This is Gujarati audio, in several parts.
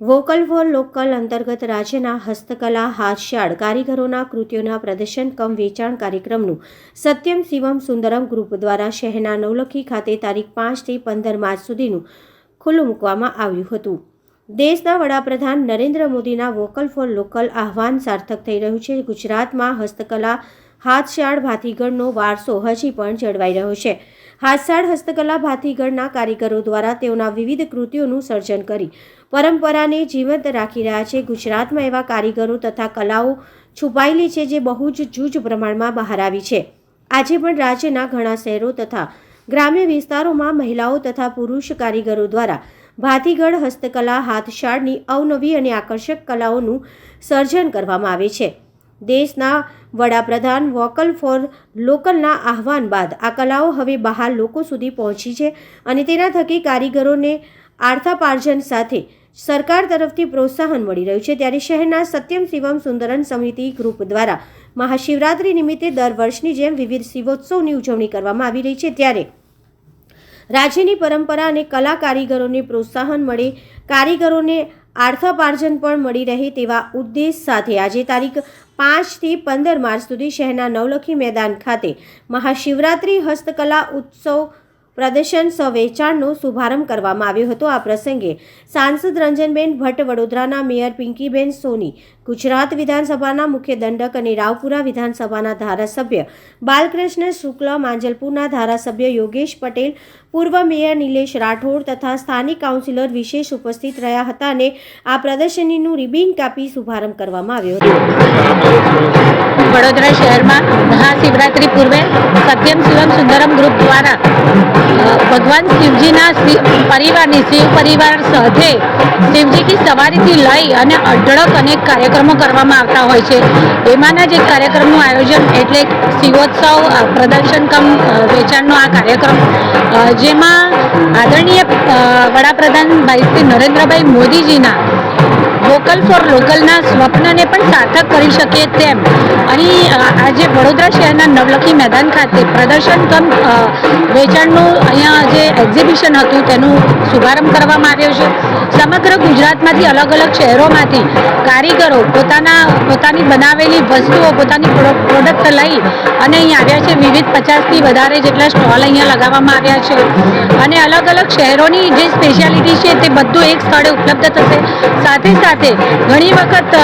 વોકલ ફોર લોકલ અંતર્ગત રાજ્યના હસ્તકલા, હાથશાળ, કારીગરોના કૃતિઓના પ્રદર્શન, કમ વેચાણ કાર્યક્રમનું સત્યમ શિવમ સુંદરમ ગ્રુપ દ્વારા શહેરના નવલખી ખાતે તારીખ પાંચથી પંદર માર્ચ સુધીનું ખુલ્લું મૂકવામાં આવ્યું હતું. દેશના વડાપ્રધાન નરેન્દ્ર મોદીના વોકલ ફોર લોકલ આહવાન સાર્થક થઈ રહ્યું છે. ગુજરાતમાં હસ્તકલા હાથશાળ ભાતીગળનો વારસો હજી પણ જળવાઈ રહ્યો છે. હાથશાળ હસ્તકલા ભાતીગળના કારીગરો દ્વારા તેઓના વિવિધ કૃતિઓનું સર્જન કરી પરંપરાને જીવંત રાખી રહ્યા છે. ગુજરાતમાં એવા કારીગરો તથા કલાઓ છુપાયેલી છે જે બહુ જ જૂજ પ્રમાણમાં બહાર આવી છે. આજે પણ રાજ્યના ઘણા શહેરો તથા ગ્રામ્ય વિસ્તારોમાં મહિલાઓ તથા પુરુષ કારીગરો દ્વારા ભાતીગળ હસ્તકલા, હાથશાળની અવનવી અને આકર્ષક કલાઓનું સર્જન કરવામાં આવે છે. દેશના વડાપ્રધાન વોકલ ફોર લોકલના આહવાન બાદ આ કલાઓ હવે બહાર લોકો સુધી પહોંચી છે અને તેના થકી કારીગરોને આર્થાપાર્જન સાથે સરકાર તરફથી પ્રોત્સાહન મળી રહ્યું છે. ત્યારે શહેરના સત્યમ શિવમ સુંદરન સમિતિ ગ્રુપ દ્વારા મહાશિવરાત્રિ નિમિત્તે દર વર્ષની જેમ વિવિધ શિવોત્સવની ઉજવણી કરવામાં આવી રહી છે. ત્યારે રાજ્યની પરંપરા અને કલા કારીગરોને પ્રોત્સાહન મળે, કારીગરોને આર્થાપાર્જન પણ મળી રહે તેવા ઉદ્દેશ સાથે આજે તારીખ પાંચથી પંદર માર્ચ સુધી શહેરના નવલખી મેદાન ખાતે મહાશિવરાત્રિ હસ્તકલા ઉત્સવ પ્રદર્શન વેચાણનો શુભારંભ કરવામાં આવ્યો હતો. આ પ્રસંગે સાંસદ રંજનબેન ભટ્ટ, વડોદરાના મેયર પિંકીબેન સોની, ગુજરાત વિધાનસભાના મુખ્ય દંડક અને રાવપુરા વિધાનસભાના ધારાસભ્ય બાલકૃષ્ણ શુક્લ, માંજલપુરના ધારાસભ્ય યોગેશ પટેલ, પૂર્વ મેયર નિલેશ રાઠોડ તથા સ્થાનિક કાઉન્સિલર વિશેષ ઉપસ્થિત રહ્યા હતા અને આ પ્રદર્શનીનું રિબિન કાપી શુભારંભ કરવામાં આવ્યો હતો. વડોદરા શહેરમાં મહાશિવરાત્રિ પૂર્વે સત્યમ શિવમ સુંદરમ ગ્રુપ દ્વારા ભગવાન શિવજીના શિવ પરિવારની શિવ પરિવાર સાથે શિવજીની સવારીથી લઈ અને અઢળક અનેક કાર્યક્રમો કરવામાં આવતા હોય છે. એમાંના જ કાર્યક્રમનું આયોજન એટલે શિવોત્સવ પ્રદર્શન કમ વેચાણનો આ કાર્યક્રમ જેમાં આદરણીય વડાપ્રધાન ભાઈ શ્રી નરેન્દ્રભાઈ મોદીજીના વોકલ ફોર લોકલના સ્વપ્નને પણ સાર્થક કરી શકીએ તેમ. અહીં આજે વડોદરા શહેરના નવલખી મેદાન ખાતે પ્રદર્શન કમ વેચાણનું અહીંયા જે એક્ઝિબિશન હતું, તેનું શુભારંભ કરવામાં આવ્યો છે. સમગ્ર ગુજરાતમાંથી અલગ અલગ શહેરોમાંથી કારીગરો પોતાના, પોતાની બનાવેલી વસ્તુઓ, પોતાની પ્રોડક્ટ લઈ અને અહીં આવ્યા છે. વિવિધ પચાસથી વધારે જેટલા સ્ટોલ અહીંયા લગાવવામાં આવ્યા છે. અને અલગ અલગ શહેરોની જે સ્પેશિયાલિટી છે, તે બધું એક સ્થળે ઉપલબ્ધ થશે. સાથે સાથે ઘણી વખત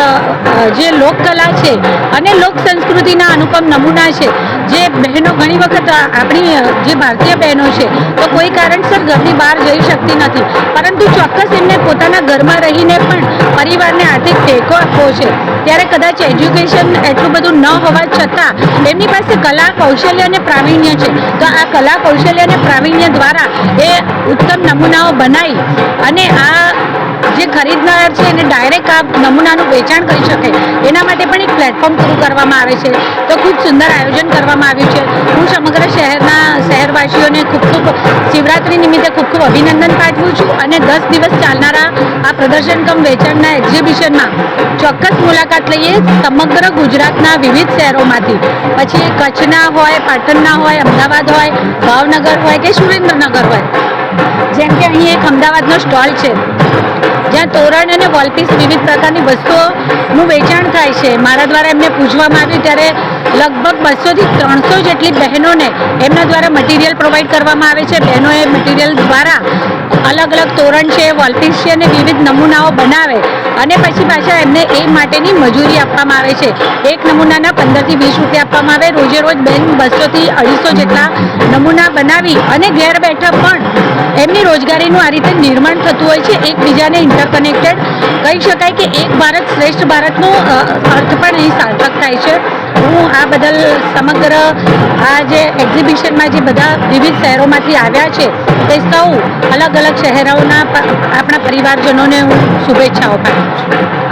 જે લોકકલા છે અને લોક સંસ્કૃતિના અનુપમ નમૂના છે, જે બહેનો ઘણી વખત આપણી જે ભારતીય બહેનો છે, તો કોઈ કારણસર ઘરની બહાર જઈ શકતી નથી. પરંતુ ચોક્કસ એમને પોતાના ઘરમાં રહીને પણ પરિવારને આર્થિક ટેકો આપવો છે. ત્યારે કદાચ એજ્યુકેશન એટલું બધું ન હોવા છતાં એમની પાસે કલા, કૌશલ્ય અને પ્રાવીણ્ય છે. તો આ કલા, કૌશલ્ય અને પ્રાવીણ્ય દ્વારા એ ઉત્તમ નમૂનાઓ બનાવી અને આ જે ખરીદનાર છે એને ડાયરેક્ટ આ નમૂનાનું વેચાણ કરી શકે. એના માટે પણ એક પ્લેટફોર્મ પૂરું કરવામાં આવે છે. તો ખૂબ સુંદર આયોજન કરવામાં આવ્યું છે. હું સમગ્ર શહેરના શહેરવાસીઓને ખૂબ ખૂબ શિવરાત્રિ નિમિત્તે ખૂબ ખૂબ અભિનંદન પાઠવું છું અને દસ દિવસ ચાલનારા આ પ્રદર્શન કમ વેચાણના એક્ઝિબિશનમાં ચોક્કસ મુલાકાત લઈએ સમગ્ર ગુજરાતના વિવિધ શહેરોમાંથી. પછી કચ્છના હોય, પાટણના હોય, અમદાવાદ હોય, ભાવનગર હોય કે સુરેન્દ્રનગર હોય. જેમ કે અહીં એક અમદાવાદનો સ્ટોલ છે. જ્યાં તોરણ અને વોલપીસ વિવિધ પ્રકારની વસ્તુઓનું વેચાણ થાય છે. મારા દ્વારા એમને પૂછવામાં આવ્યું. ત્યારે લગભગ બસોથી ત્રણસો જેટલી બહેનોને એમના દ્વારા મટીરિયલ પ્રોવાઈડ કરવામાં આવે છે. બહેનોએ મટીરિયલ દ્વારા અલગ અલગ તોરણ છે વોલપીસ છે અને વિવિધ નમૂનાઓ બનાવે અને પછી પાછા એમને એ માટેની મજૂરી આપવામાં આવે છે. એક નમૂનાના પંદરથી વીસ રૂપિયા આપવામાં આવે. રોજે રોજ બેન બસોથી અઢીસો જેટલા નમૂના બનાવી અને ઘેર બેઠા પણ એમની રોજગારીનું આ રીતે નિર્માણ થતું હોય છે. એકબીજાને ઇન્ટરકનેક્ટેડ કહી શકાય કે એક ભારત શ્રેષ્ઠ ભારતનો અર્થ પણ અહીં સાર્થક થાય છે. હું આ બદલ સમગ્ર આ જે એક્ઝિબિશનમાં જે બધા વિવિધ શહેરોમાંથી આવ્યા છે, તે સૌ અલગ અલગ શહેરોના આપણા પરિવારજનોને હું શુભેચ્છાઓ પાઠવું છું.